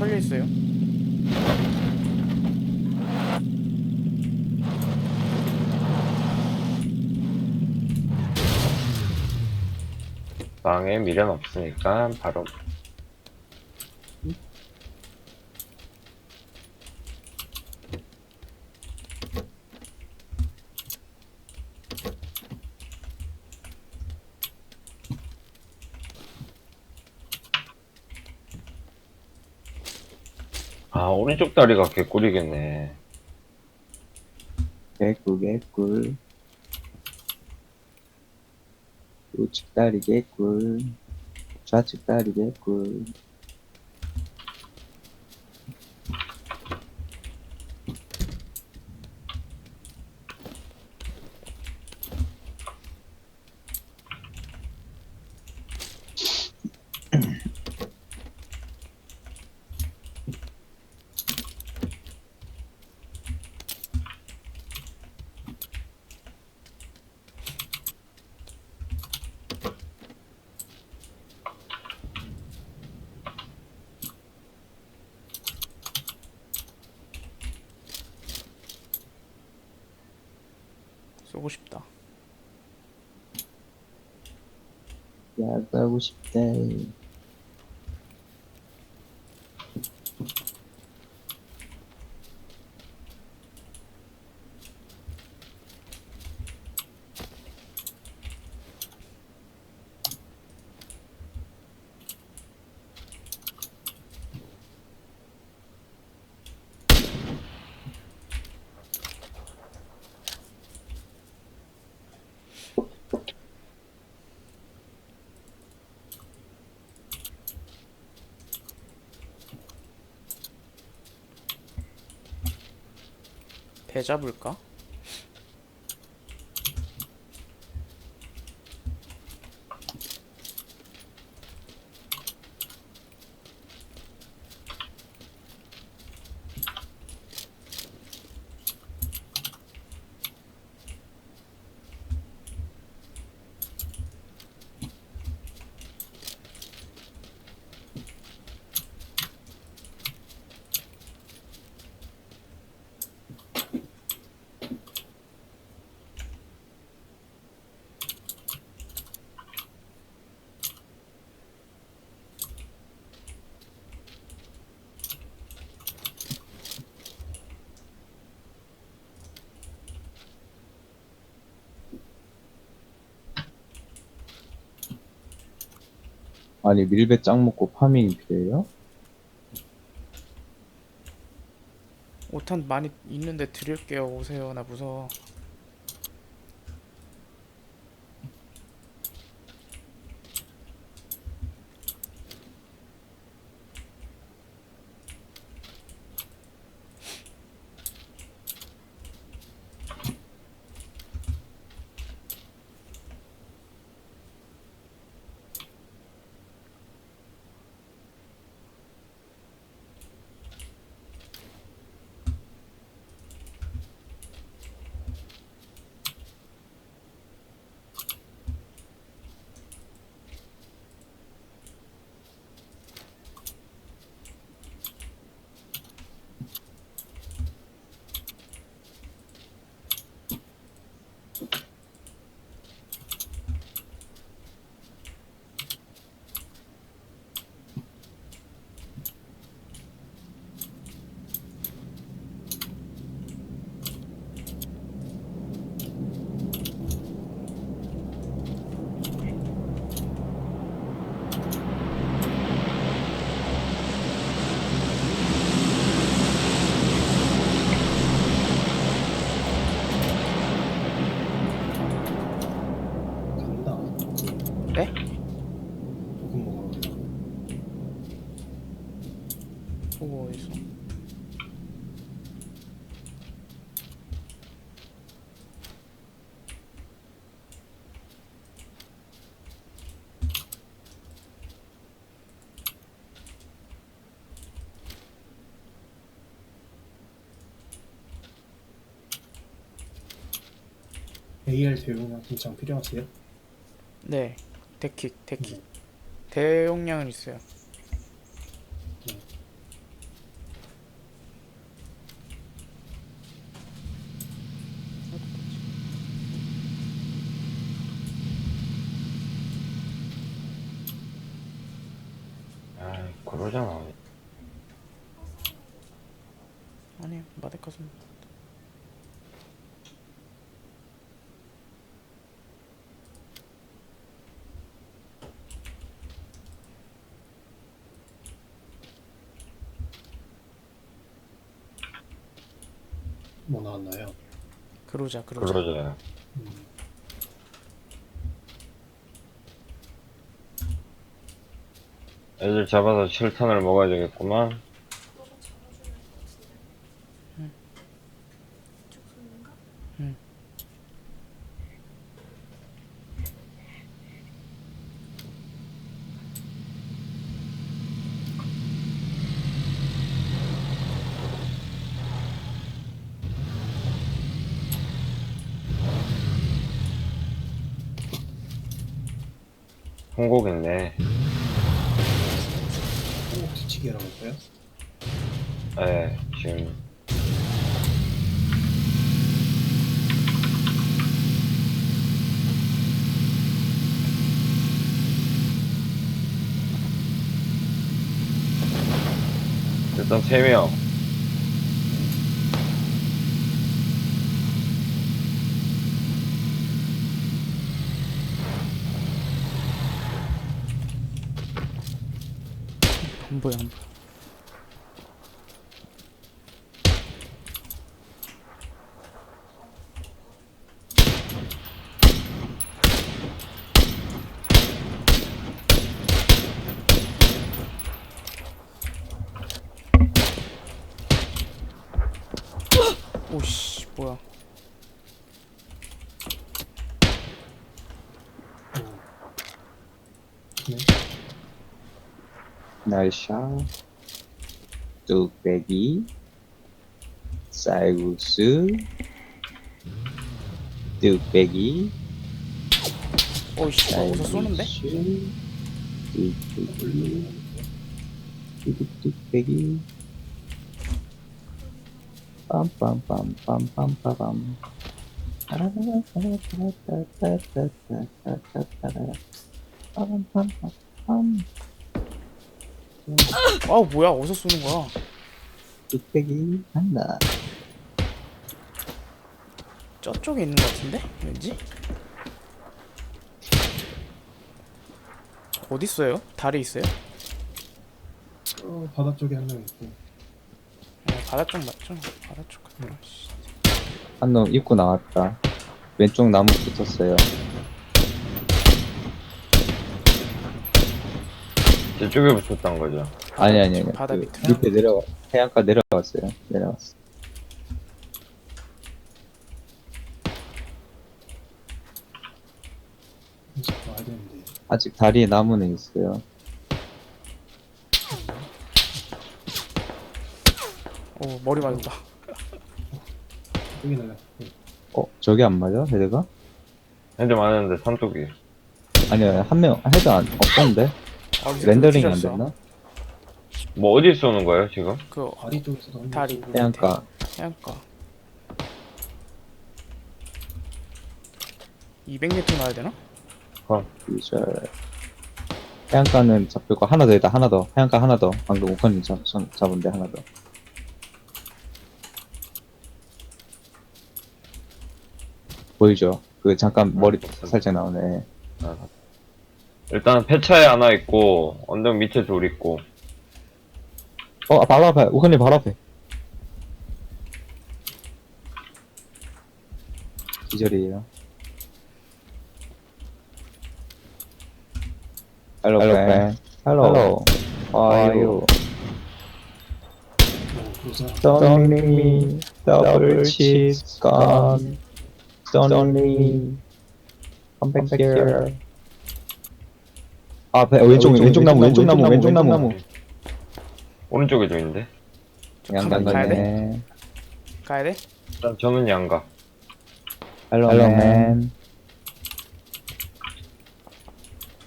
털려 있어요. 방에 미련 없으니까 바로 아 오른쪽 다리가 개꿀이겠네. 개꿀 개꿀. 우측 다리 개꿀. 좌측 다리 개꿀 쏘고 싶다. 야구하고 싶대 대 잡을까? 아니 밀배 짱 먹고 파밍이 필요해요? 5탄 많이 있는데 드릴게요. 오세요. 나 무서워. 네? 조금 먹으러 간다. 보고 어디서? AR 대용량 긴장 필요하세요? 네. 데킥, 데킥. 대용량은 있어요. 거잖아. 아니 마데카스 뭐 나왔나요? 그러자 그러자 그러자. 음. 애들 잡아서 7탄을 먹어야 되겠구만. 있네. 오, 뒤치기라고 할까요? 예, 지금. 일단 3명. 안 보여 안 보여 오씨 뭐야 오. 네. 날샤, 뚝배기, 쌀국수, 뚝배기, 오이씨 뭐 어디서 쏘는데? 쌀국수, 뚝배기, 뚝뚝뚝배기, 빰빰빰빰빰빰빰. 빰빰빰빰. 아우 뭐야 어디서 쏘는 거야 뚝배기 한다. 저쪽에 있는 거 같은데? 왠지? 어디 있어요? 다리 있어요? 어, 바다 쪽에 한 명 있고. 어, 바다 쪽 맞죠? 바다 쪽 같더라 씨. 한 놈 입고 나왔다. 왼쪽 나무 붙었어요. 저쪽에 붙었던 거죠. 아니 아니 아니. 바다 그 밑으로? 밑에 내려가 해안가 내려갔어요. 내려갔어. 이제 와야 되는데. 아직 다리에 나무는 있어요. 오 머리 맞았다 여기 날라. 네. 어 저게 안 맞아? 헤드가? 핸드 많은데 산독이. 아니요 한명 헤드 안 없던데 아, 렌더링이 안? 됐나? 뭐 어디 쏘는 거예요, 지금? 그 다리 쪽에서도 한명 다리. 쏘고. 해안가 해안가 200m 나야 되나? 유절 해안가는 잡혔고 하나 더 있다 하나 더 해안가 하나 더 방금 오컨이 잡, 잡- 잡은 데 하나 더 보이죠? 그 잠깐 머리 살짝 나오네 아, 일단 폐차에 하나 있고 언덕 밑에 둘 있고 어 바로 앞에 오컨이 바로 앞에 기절이에요 Hello, friend. Hello. How are you? 오, 그러자. Don't leave me. Double cheese gone. Don't leave me. Come back here. 아, 배, 왼쪽, 왼쪽, 나무, 왼쪽 나무, 왼쪽 나무. 오른쪽에도 있는데 가면 가야 돼? 가야 돼? 일단 저는 양가 Hello, man.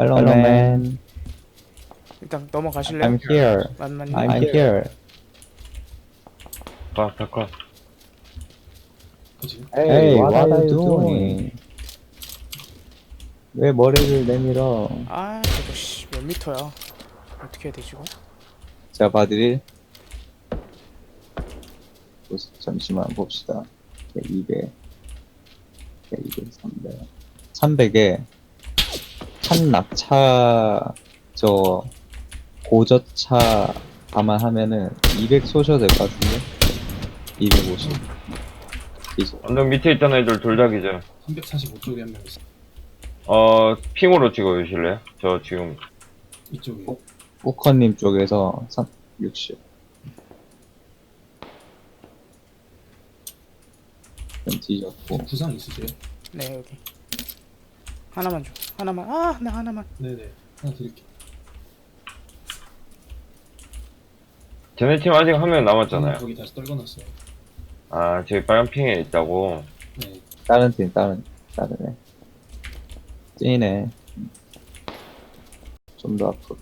Hello, man. 일단 넘어가실래요? I'm here. 만만님 I'm here. 가, 가, 가. 그지? Hey, what are you doing? 왜 머리를 내밀어? 아 저거 씨몇 미터야 어떻게 해야 되지 이거? 제가 봐드릴 보스- 잠시만 봅시다 200 200 300 300에 찬낙차 저 고저차 감안하면은 200 쏘셔야 될 것 같은데 250 이제 언덕 밑에 있던 애들 기절. 345쪽에 한 명 있어. 어, 핑으로 찍어주실래요? 저 지금, 이쪽에. 우커님 쪽에서 3, 60 좀 뒤졌고 부상 있으세요? 네 여기 하나만 줘 하나만 아 나 하나만 네네. 하나 드릴게요. 쟤네 팀 아직 한 명 남았잖아요. 거기 다시 떨궈놨어요. 아, 저기 빨간 핑에 있다고. 네. 다른 팀 다른 다른 애 찐이네 좀 더 앞으로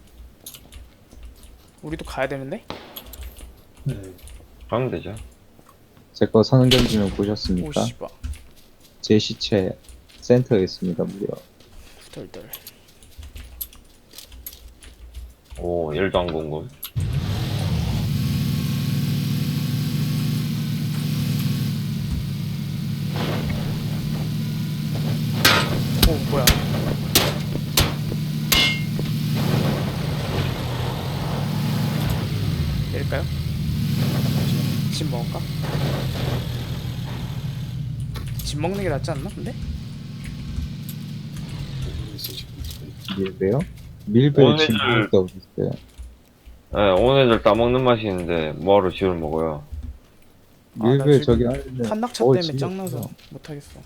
우리도 가야 되는데 네. 가면 되죠. 제거오 보셨습니까? 씨발 제 시체 센터에 있습니다 무려 덜덜 오, 일도 안 궁금. 오 뭐야 내릴까요? 집 먹을까? 집 먹는 게 낫지 않나? 근데? 지금. 밀배요? 밀배 오늘 먹을 데 없었어요 네, 오늘 애들 따먹는 맛이 있는데, 뭐하러 지를 먹어요? 아, 나 밀배 지금 저기 하는데 탄낙차 먹을 때문에 집이 짱나서 없어요. 못하겠어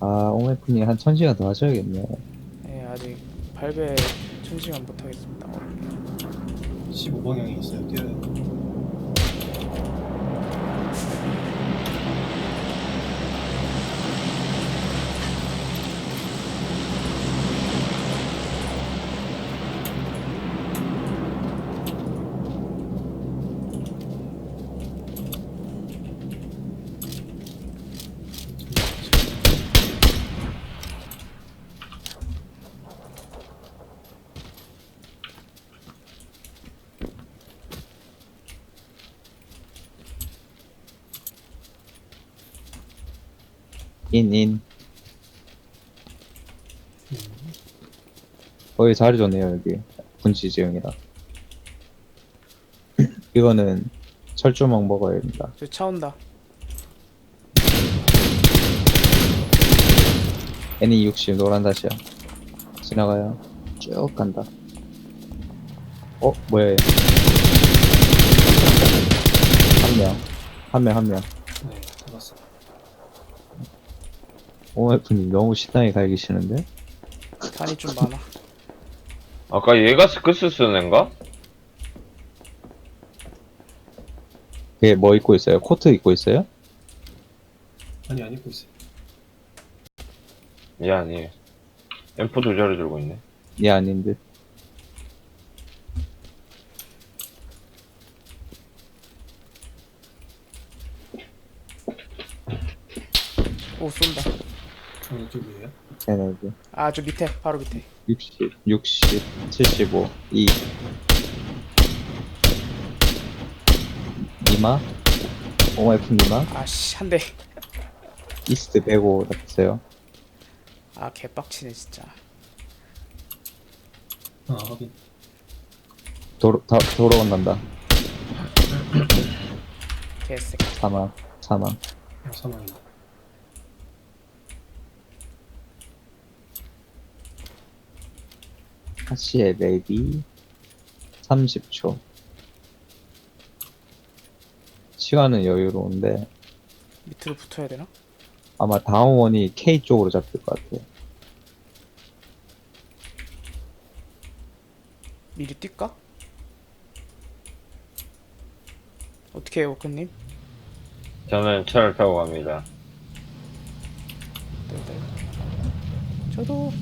아 오메프님 한 천시간 더 하셔야겠네 네 아직 발배 천시간 못하겠습니다 15방향에 있어요. 뛰어요. 인인. 음. 거의 자리 좋네요 여기. 분치 지형이라. 이거는 철조망 먹어야 됩니다. 저 차 온다. 애니 60 노란 다시야 지나가요. 쭉 간다. 어 뭐야 얘? 한명. 한 명 한명 네. 잡았어. 오메프님 너무 신나게 갈기시는데 탄이 좀 많아 아까 얘가 스크스 쓰는 애인가? 얘뭐 입고 있어요? 코트 입고 있어요? 아니 안 입고 있어요. 얘 아니에요. M4 두 자리 들고 있네. 얘 아닌 듯오 쏜다 어느 쪽이에요? 쟤네들 아저 밑에 바로 밑에 60, 60, 75, 2 니마? 오마이프 니마? 아씨 한대 이스트 105 잡혔어요 아 개빡치네 진짜 아 확인. 도로, 다, 도로 건난다 개새끼 사망 사망 어, 사망이다. 하시의 랩이 30초 시간은 여유로운데 밑으로 붙어야 되나? 아마 다음 원이 K 쪽으로 잡힐 것 같아요 미리 뛸까? 어떻게 해요 워크님? 저는 차를 타고 갑니다. 저도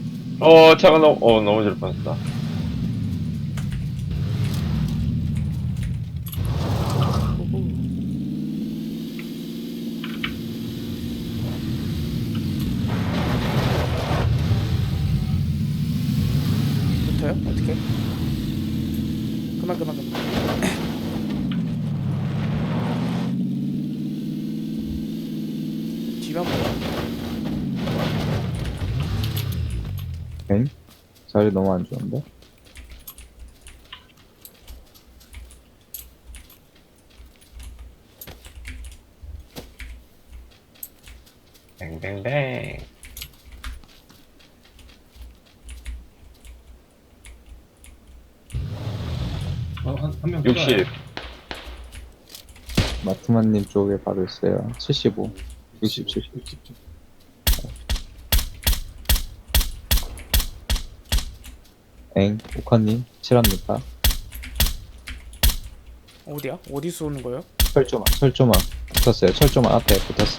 어, 차가 너무, 어, 넘어질 뻔했다. 오호. 붙어요? 어떻게? 그만 그만 그만 뒤가 뭐야 엥? 자리 너무 안 좋은데? 뱅뱅뱅. 어 한 한명 60. 마트만님 쪽에 바로 있어요. 75. 60, 70. 60 엥? 오카님, 칠합니까? 어디야? 어디 쏘는 거예요? 철조망, 철조망. 붙었어요. 철조망 앞에 붙었어.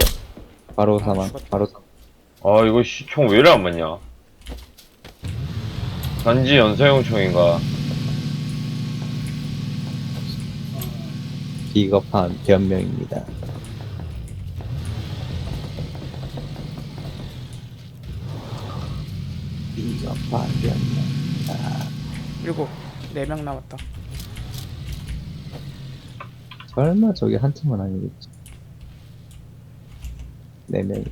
바로 아, 사망, 죽었다. 바로 사망. 아, 이거 씨, 총왜 이래 안 맞냐? 단지 연사용 총인가? 비겁한 변명입니다. 비겁한 변명. 일곱 네 명 남았다 설마 저게 한 팀은 아니겠지. 네 명이.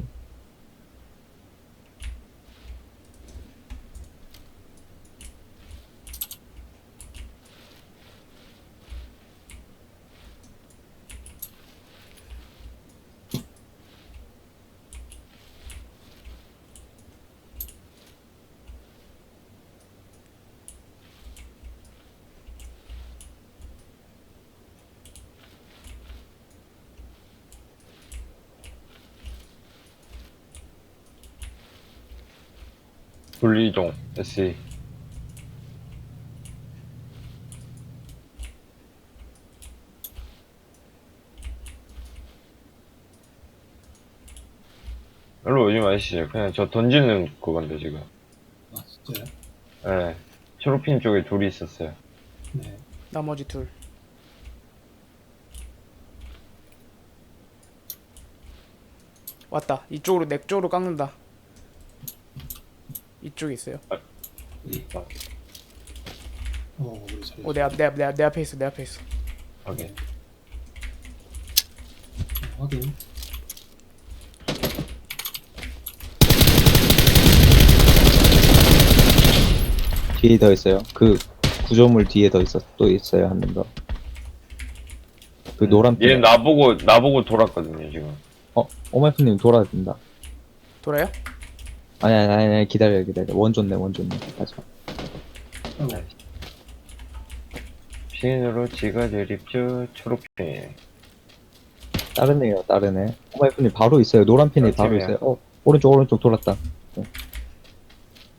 분리종, SE. 별로 오지 마시죠. 그냥 저 던지는 그건데, 지금. 아 진짜요? 예. 초록핀 쪽에 둘이 있었어요. 네. 나머지 둘 왔다 이쪽으로 내 쪽으로 깎는다 이쪽에 있어요 어 우리 자리. 어내 앞 내 앞 내 앞 내 앞에 있어 내 앞에 있어 확인. 어, 확인. 뒤에 더 있어요. 그 구조물 뒤에 더 있어 또 있어요 한 명 더. 그 노란 얘 핀. 나보고, 나보고 돌았거든요, 지금. 어, 오마이프님 돌아야 된다. 돌아요? 아니 아니 아니, 아니 기다려 기다려. 원존네 원존네. 가자. 아이고. 핀으로 찍어드립죠, 초록핀. 다른 애요 다른 애. 오마이프님 바로 있어요. 노란 핀이 바로 팀이야. 있어요. 어 오른쪽 오른쪽 돌았다. 네.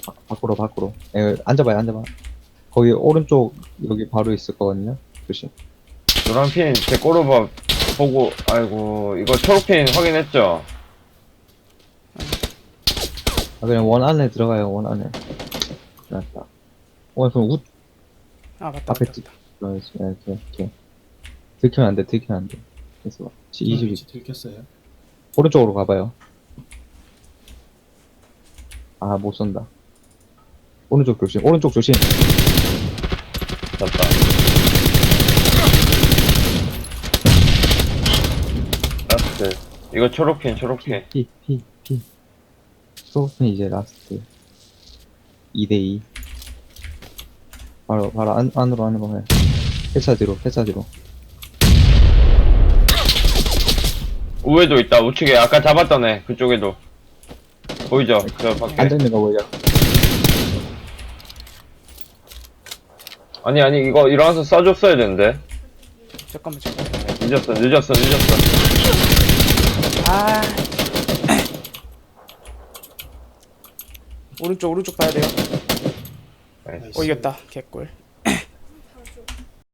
바, 밖으로 밖으로. 에, 앉아봐요 앉아봐. 거기 오른쪽 여기 바로 있을 거거든요. 조심. 노란핀 제 꼬르바 보고, 아이고, 이거 초록핀 확인했죠? 아 그냥 원 안에 들어가요 원 안에. 맞다. 오마이프님 웃아 맞다 앞에 맞다. 이렇게 이렇게 이렇게. 들키면 안 돼. 들키면 안 돼. 그래서 20 위치 들켰어요. 오른쪽으로 가봐요. 아, 못 쏜다. 오른쪽 조심, 오른쪽 조심. 잡다. 라스트. 이거 초록핀, 초록핀. 피, 피, 피. 소프는 이제 라스트. 2대2. 바로, 바로 안, 안으로, 안으로 가요. 회차 뒤로, 회차 뒤로. 우에도 있다, 우측에. 아까 잡았던 애, 그쪽에도. 보이죠? 저 밖에. 앉아있는 거 보여. 아니, 아니, 이거 일어나서 쏴줬어야 되는데. 잠깐만 잠깐만 늦었어, 늦었어, 늦었어. 아 오른쪽 오른쪽 봐야 돼요. 어 이겼다 개꿀